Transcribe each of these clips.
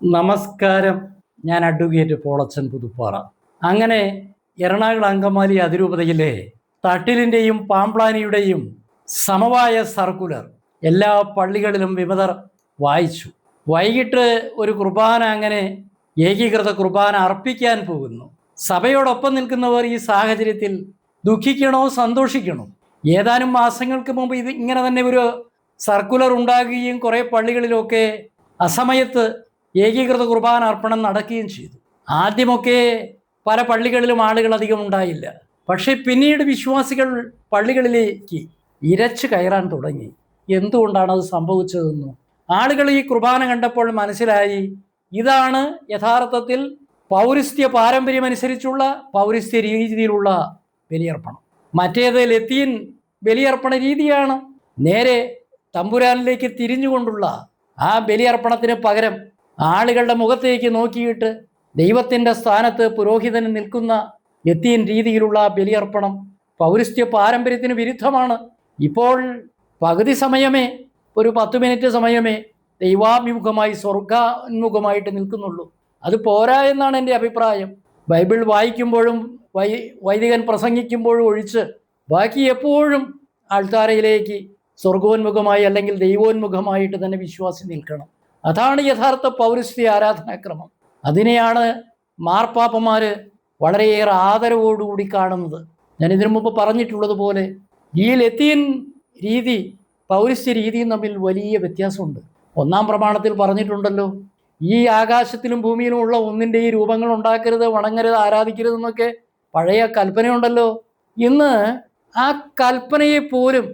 നമസ്കാരം. ഞാൻ അഡ്വക്കേറ്റ് പോളച്ചൻ പുതുപ്പാറ. അങ്ങനെ എറണാകുളം അങ്കമാലി അതിരൂപതയിലെ തട്ടിലിന്റെയും പാംപ്ലാനിയുടെയും സമവായ സർക്കുലർ എല്ലാ പള്ളികളിലും വിമതർ വായിച്ചു. വൈകിട്ട് ഒരു കുർബാന അങ്ങനെ ഏകീകൃത കുർബാന അർപ്പിക്കാൻ പോകുന്നു. സഭയോടൊപ്പം നിൽക്കുന്നവർ ഈ സാഹചര്യത്തിൽ ദുഃഖിക്കണോ സന്തോഷിക്കണോ? ഏതാനും മാസങ്ങൾക്ക് മുമ്പ് ഇത് ഇങ്ങനെ തന്നെ ഒരു സർക്കുലർ ഉണ്ടാകുകയും കുറേ പള്ളികളിലൊക്കെ അസമയത്ത് ഏകീകൃത കുർബാന അർപ്പണം നടക്കുകയും ചെയ്തു. ആദ്യമൊക്കെ പല പള്ളികളിലും ആളുകൾ അധികം ഉണ്ടായില്ല. പക്ഷേ പിന്നീട് വിശ്വാസികൾ പള്ളികളിലേക്ക് ഇരച്ചു കയറാൻ തുടങ്ങി. എന്തുകൊണ്ടാണ് അത് സംഭവിച്ചതെന്നും? ആളുകൾ ഈ കുർബാന കണ്ടപ്പോൾ മനസ്സിലായി ഇതാണ് യഥാർത്ഥത്തിൽ പൗരസ്ത്യ പാരമ്പര്യമനുസരിച്ചുള്ള പൗരസ്ത്യ രീതിയിലുള്ള ബലിയർപ്പണം. മറ്റേത് ലത്തീൻ ബലിയർപ്പണ രീതിയാണ്. നേരെ തമ്പുരാനിലേക്ക് തിരിഞ്ഞുകൊണ്ടുള്ള ആ ബലിയർപ്പണത്തിന് പകരം ആളുകളുടെ മുഖത്തേക്ക് നോക്കിയിട്ട് ദൈവത്തിന്റെ സ്ഥാനത്ത് പുരോഹിതന് നിൽക്കുന്ന എത്തിയൻ രീതിയിലുള്ള ബലിയർപ്പണം പൗരസ്ത്യ പാരമ്പര്യത്തിന് വിരുദ്ധമാണ്. ഇപ്പോൾ പകുതി സമയമേ ഒരു പത്ത് മിനിറ്റ് സമയമേ ദൈവാഭിമുഖമായി സ്വർഗാന്മുഖമായിട്ട് നിൽക്കുന്നുള്ളൂ. അത് പോരാ എന്നാണ് എന്റെ അഭിപ്രായം. ബൈബിൾ വായിക്കുമ്പോഴും വൈ വൈദികൻ പ്രസംഗിക്കുമ്പോഴും ഒഴിച്ച് ബാക്കി എപ്പോഴും ആൾത്താരയിലേക്ക് സ്വർഗോന്മുഖമായി അല്ലെങ്കിൽ ദൈവോന്മുഖമായിട്ട് തന്നെ വിശ്വാസി നിൽക്കണം. അതാണ് യഥാർത്ഥ പൗരസ്ത്യ ആരാധനാക്രമം. അതിനെയാണ് മാർപ്പാപ്പമാർ വളരെയേറെ ആദരവോടുകൂടി കാണുന്നത്. ഞാൻ ഇതിനു മുമ്പ് പറഞ്ഞിട്ടുള്ളതുപോലെ ഈ ലത്തീൻ രീതി പൗരസ്ത്യ രീതിയും തമ്മിൽ വലിയ വ്യത്യാസമുണ്ട്. ഒന്നാം പ്രമാണത്തിൽ പറഞ്ഞിട്ടുണ്ടല്ലോ ഈ ആകാശത്തിലും ഭൂമിയിലും ഉള്ള ഒന്നിന്റെ ഈ രൂപങ്ങൾ ഉണ്ടാക്കരുത് വണങ്ങരുത് ആരാധിക്കരുത് എന്നൊക്കെ പഴയ കൽപ്പനയുണ്ടല്ലോ. ഇന്ന് ആ കൽപ്പനയെ പോലും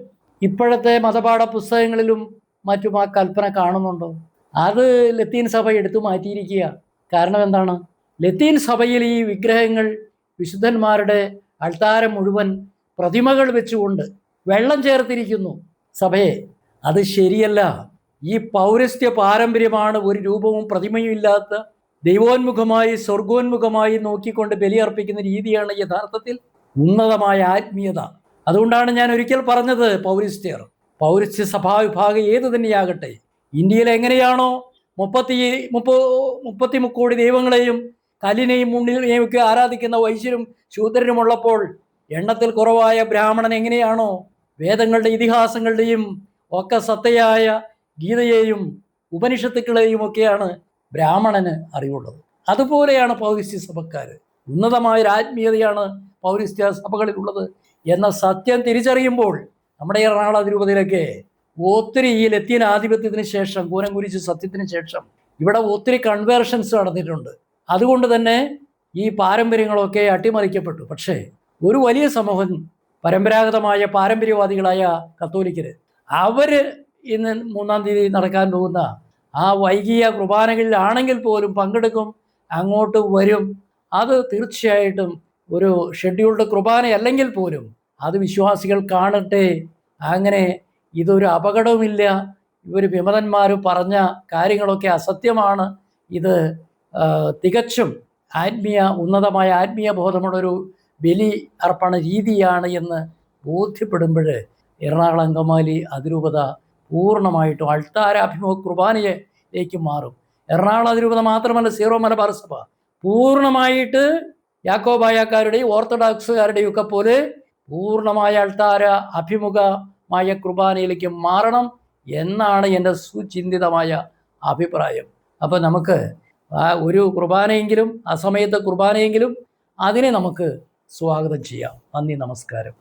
ഇപ്പോഴത്തെ മതപാഠ പുസ്തകങ്ങളിലും മറ്റും ആ കൽപ്പന കാണുന്നുണ്ടോ? അത് ലത്തീൻ സഭ എടുത്തു മാറ്റിയിരിക്കുക. കാരണം എന്താണ്? ലത്തീൻ സഭയിൽ ഈ വിഗ്രഹങ്ങൾ വിശുദ്ധന്മാരുടെ അൾത്താരം മുഴുവൻ പ്രതിമകൾ വെച്ചുകൊണ്ട് വെള്ളം ചേർത്തിരിക്കുന്നു സഭയെ. അത് ശരിയല്ല. ഈ പൗരസ്ത്യ പാരമ്പര്യമാണ് ഒരു രൂപവും പ്രതിമയും ഇല്ലാത്ത ദൈവോന്മുഖമായി സ്വർഗോന്മുഖമായി നോക്കിക്കൊണ്ട് ബലിയർപ്പിക്കുന്ന രീതിയാണ് യഥാർത്ഥത്തിൽ ഉന്നതമായ ആത്മീയത. അതുകൊണ്ടാണ് ഞാൻ ഒരിക്കൽ പറഞ്ഞത് പൗരസ്ത്യർ. പൗരസ്ത്യ സഭാവിഭാഗം ഏത് തന്നെയാകട്ടെ ഇന്ത്യയിൽ എങ്ങനെയാണോ മുപ്പത്തി മുപ്പ മുപ്പത്തി മുക്കോടി ദൈവങ്ങളെയും കല്ലിനെയും മുണ്ണിനെയും ഒക്കെ ആരാധിക്കുന്ന വൈശ്യരും ശൂദ്രനുമുള്ളപ്പോൾ എണ്ണത്തിൽ കുറവായ ബ്രാഹ്മണൻ എങ്ങനെയാണോ വേദങ്ങളുടെ ഇതിഹാസങ്ങളുടെയും ഒക്കെ സത്തയായ ഗീതയെയും ഉപനിഷത്തുക്കളെയും ഒക്കെയാണ് ബ്രാഹ്മണന് അറിവുള്ളത്. അതുപോലെയാണ് പൗരസ്ത്യ സഭക്കാർ ഉന്നതമായ ഒരു ആത്മീയതയാണ് പൗരസ്ത്യ സഭകളിലുള്ളത് എന്ന സത്യം തിരിച്ചറിയുമ്പോൾ നമ്മുടെ എറണാകുളം അതിരൂപതയിലൊക്കെ ഒത്തിരി ഈ ലത്തീൻ ആധിപത്യത്തിന് ശേഷം കൂനം കുരിച്ച് സത്യത്തിന് ശേഷം ഇവിടെ ഒത്തിരി കൺവേർഷൻസ് നടന്നിട്ടുണ്ട്. അതുകൊണ്ട് തന്നെ ഈ പാരമ്പര്യങ്ങളൊക്കെ അട്ടിമറിക്കപ്പെട്ടു. പക്ഷേ ഒരു വലിയ സമൂഹം പരമ്പരാഗതമായ പാരമ്പര്യവാദികളായ കത്തോലിക്കർ അവർ ഇന്ന് മൂന്നാം തീയതി നടക്കാൻ പോകുന്ന ആ വൈകിയ കുർബാനകളിലാണെങ്കിൽ പോലും പങ്കെടുക്കും അങ്ങോട്ട് വരും. അത് തീർച്ചയായിട്ടും ഒരു ഷെഡ്യൂൾഡ് കുർബാന അല്ലെങ്കിൽ പോലും അത് വിശ്വാസികൾ കാണട്ടെ അങ്ങനെ ഇതൊരു അപകടവുമില്ല. ഇവർ വിമതന്മാർ പറഞ്ഞ കാര്യങ്ങളൊക്കെ അസത്യമാണ്. ഇത് തികച്ചും ആത്മീയ ഉന്നതമായ ആത്മീയ ബോധമുള്ളൊരു ബലി അർപ്പണ രീതിയാണ് എന്ന് ബോധ്യപ്പെടുമ്പോൾ എറണാകുളം അങ്കമാലി അതിരൂപത പൂർണമായിട്ടും അൾത്താരാഭിമുഖ കുർബാനയിലേക്ക് മാറും. എറണാകുളം അതിരൂപത മാത്രമല്ല സീറോ മലബാർ സഭ. പൂർണമായിട്ട് യാക്കോബായക്കാരുടെയും ഓർത്തഡോക്സുകാരുടെയും ഒക്കെ പോലെ പൂർണമായ അൾത്താര അഭിമുഖമായ കുർബാനയിലേക്ക് മാറണം എന്നാണ് എന്റെ സുചിന്തിതമായ അഭിപ്രായം. അപ്പോൾ നമുക്ക് ആ ഒരു കുർബാനയെങ്കിലും ആ സമയത്തെ കുർബാനയെങ്കിലും അതിനെ നമുക്ക് സ്വാഗതം ചെയ്യാം. നന്ദി നമസ്കാരം.